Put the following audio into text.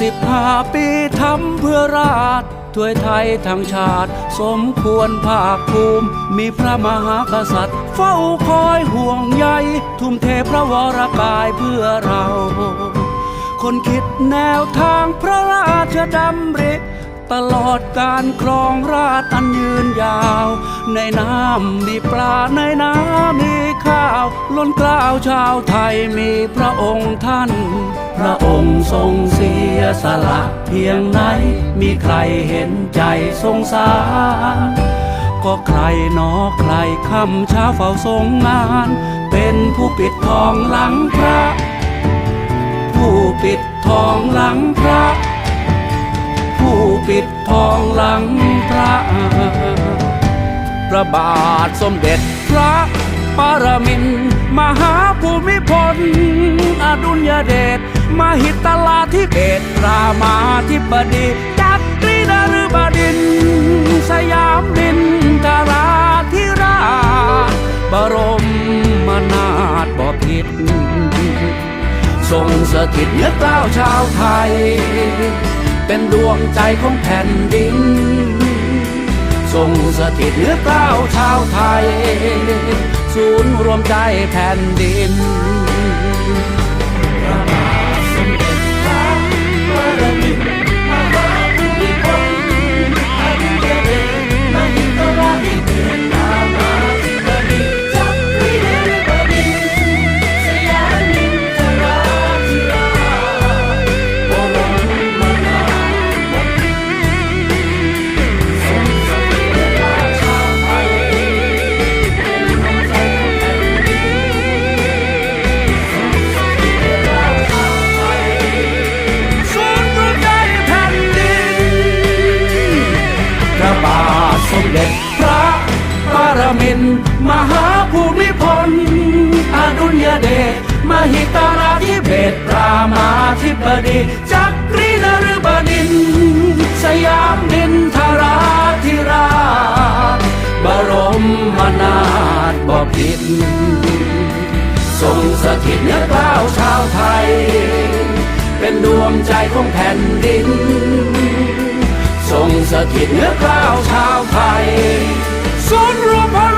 สิบห้าปีทำเพื่อราชถ้วยไทยทั้งชาติ สมควรภาคภูมิ มีพระมหากษัตริย์ เฝ้าคอยห่วงใย ทุ่มเทพระวรกายเพื่อเรา คนคิดแนวทางพระราชดำริตลอดการครองราชอันยืนยาว ในน้ำมีปลาในน้ำมีข้าว ล้นกล้าวชาวไทยมีพระองค์ท่าน พระองค์ทรงเสียสละเพียงไหน มีใครเห็นใจสงสาร ก็ใครนอใครคำเช้าเฝ้าทรงงาน เป็นผู้ปิดทองหลังพระ ผู้ปิดทองหลังพระ ผู้ปิดทองหลังพระ พระบาทสมเด็จพระ ปรมิน มหาภูมิพล อดุลยเดชมหิตลาธิเบศรามาธิบดีจักรีนฤบดิน สยามดินทราธิราชบรมมนาถบพิตรทรงสถิตเนือกล้าวชาวไทย เป็นดวงใจของแผ่นดิน ทรงสถิตเนือกล้าวชาวไทย ศูนย์รวมใจแผ่นดิน สมเด็จพระปรมินมหาภูมิพล อดุลยเดชมหิตราธิเบศรามาธิบดีจักรีนฤบดิน สยามดินทราธิราชบรมนาถบพิตรทรงสถิตเนื้อกล้าวชาวไทย เป็นดวงใจของแผ่นดิน สถิตเหนือกล้าวชาวไทยศูนย์รวมพล